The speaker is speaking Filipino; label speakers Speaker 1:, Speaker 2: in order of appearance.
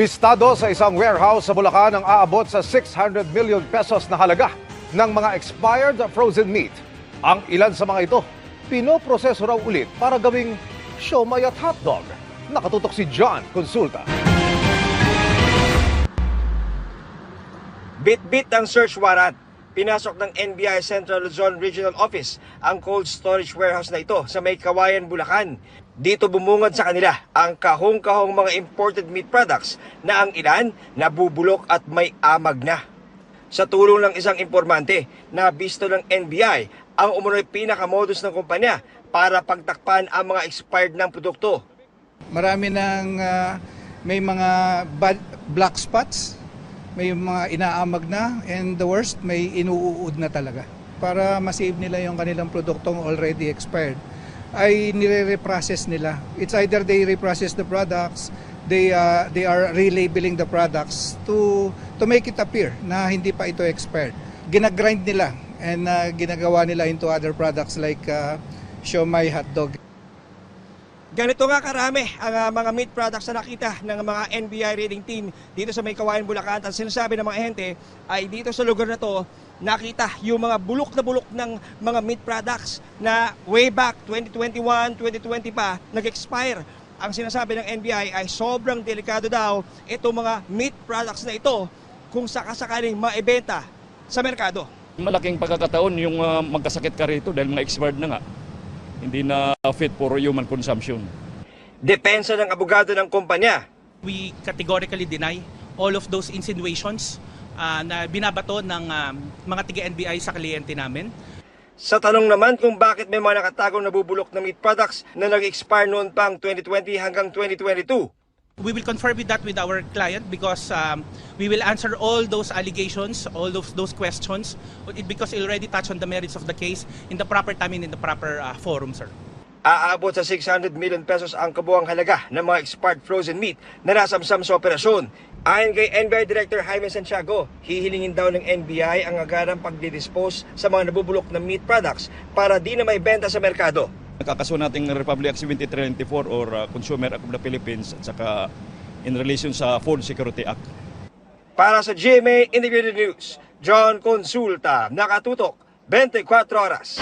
Speaker 1: Bistado sa isang warehouse sa Bulacan ang aabot sa 600 million pesos na halaga ng mga expired frozen meat. Ang ilan sa mga ito, pinoproseso raw ulit para gawing siomay at hotdog. Nakatutok si John Consulta.
Speaker 2: Bit-bit ang search warrant. Pinasok ng NBI Central Luzon Regional Office ang cold storage warehouse na ito sa may Kawayan, Bulacan. Dito bumungad sa kanila ang kahong-kahong mga imported meat products na ang ilan nabubulok at may amag na. Sa tulong ng isang informante, nabisto ng NBI ang umunoy pinakamodus ng kumpanya para pagtakpan ang mga expired ng produkto.
Speaker 3: Marami ng ah, may mga bad- black spots, may mga inaamag na, and the worst, may inuuod na talaga. Para masave nila yung kanilang produktong already expired, ay nire-reprocess nila. It's either they reprocess the products, they uh, they are relabeling the products to to make it appear na hindi pa ito expired. Ginagrind nila and uh, ginagawa nila into other products like uh, siomai hotdog.
Speaker 2: Ganito nga karami ang ah, mga meat products na nakita ng mga NBI rating team dito sa may Kawayan, Bulacan. At sinasabi ng mga ahente ay dito sa lugar na to nakita yung mga bulok na bulok ng mga meat products na way back 2021, 2020 pa nag-expire. Ang sinasabi ng NBI ay sobrang delikado daw itong mga meat products na ito kung sakasakaling maibenta sa merkado.
Speaker 4: Malaking pagkakataon yung ah, magkasakit ka rito dahil mga expired na nga. Hindi na fit for human consumption.
Speaker 2: Depensa ng abogado ng kumpanya
Speaker 5: we categorically deny all of those insinuations ah, na binabato ng um, mga tiga-NBI sa kliyente namin.
Speaker 2: Sa tanong naman kung bakit may mga nakatagong nabubulok na meat products na nag-expire noon pang 2020 hanggang 2022,
Speaker 5: We will confirm with that with our client because um, we will answer all those allegations, all those those questions, because it already touched on the merits of the case in the proper time and in the proper ah, forum, sir.
Speaker 2: aabot sa 600 million pesos ang kabuang halaga ng mga expired frozen meat na nasamsam sa operasyon. Ayon kay NBI Director Jaime Santiago, hihilingin daw ng NBI ang agarang pagdidispose sa mga nabubulok na meat products para di na may benta sa merkado.
Speaker 4: Nakakaso nating Republic Act 7394 or ah, Consumer Act of the Philippines at saka in relation sa Food Security Act.
Speaker 2: Para sa GMA Integrated News, John Consulta, nakatutok 24 oras.